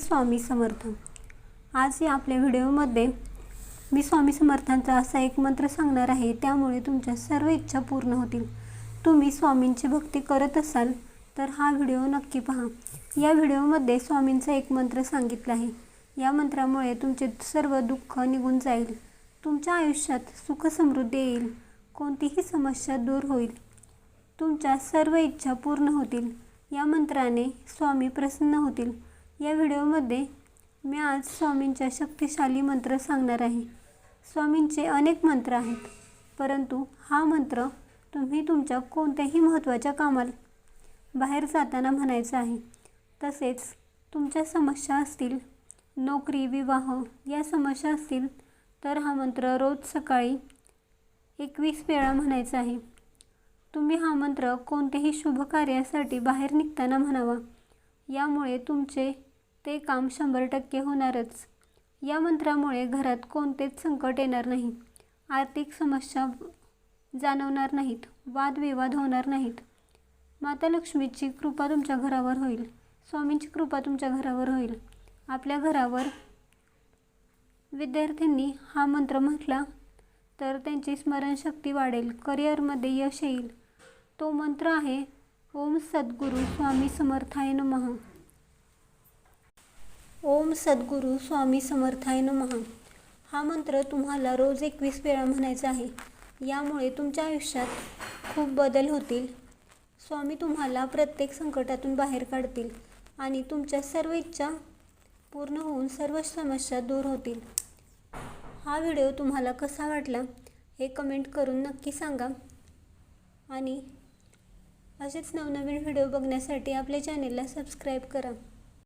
स्वामी समर्थ. आज या आपल्या व्हिडिओमध्ये मी स्वामी समर्थांचा असा एक मंत्र सांगणार आहे त्यामुळे तुमच्या सर्व इच्छा पूर्ण होतील. तुम्ही स्वामींची भक्ती करत असाल तर हा व्हिडिओ नक्की पहा. या व्हिडिओमध्ये स्वामींचा एक मंत्र सांगितला आहे. या मंत्रामुळे तुमचे सर्व दुःख निघून जाईल. तुमच्या आयुष्यात सुख समृद्धी येईल. कोणतीही समस्या दूर होईल. तुमच्या सर्व इच्छा पूर्ण होतील. या मंत्राने स्वामी प्रसन्न होतील. या व्हिडिओमध्ये मी आज स्वामींच्या शक्तिशाली मंत्र सांगणार आहे. स्वामींचे अनेक मंत्र आहेत परंतु हा मंत्र तुम्ही तुमच्या कोणत्याही महत्त्वाच्या कामाला बाहेर जाताना म्हणायचं आहे. तसेच तुमच्या समस्या असतील नोकरी विवाह या समस्या असतील तर हा मंत्र रोज सकाळी एकवीस वेळा म्हणायचा आहे. तुम्ही हा मंत्र कोणत्याही शुभ कार्यासाठी बाहेर निघताना म्हणावा. यामुळे तुमचे ते काम शंभर टक्के होणारच. या मंत्रामुळे घरात कोणतेच संकट येणार नाही. आर्थिक समस्या जाणवणार नाहीत. वादविवाद होणार नाहीत. माता लक्ष्मीची कृपा तुमच्या घरावर होईल. स्वामींची कृपा तुमच्या घरावर होईल. आपल्या घरावर विद्यार्थ्यांनी हा मंत्र म्हटला तर त्यांची स्मरणशक्ती वाढेल. करिअरमध्ये यश येईल. तो मंत्र आहे ओम सद्गुरू स्वामी समर्थाय नमः. ओम सद्गुरू स्वामी समर्थाय नमः. हा मंत्र तुम्हाला रोज एकवीस वेळा म्हणायचा आहे. यामुळे तुमच्या आयुष्यात खूप बदल होतील. स्वामी तुम्हाला प्रत्येक संकटातून बाहेर काढतील आणि तुमच्या सर्व इच्छा पूर्ण होऊन सर्व समस्या दूर होतील. हा व्हिडिओ तुम्हाला कसा वाटला हे कमेंट करून नक्की सांगा. आणि असेच नवनवीन व्हिडिओ बघण्यासाठी आपल्या चॅनेलला सबस्क्राईब करा.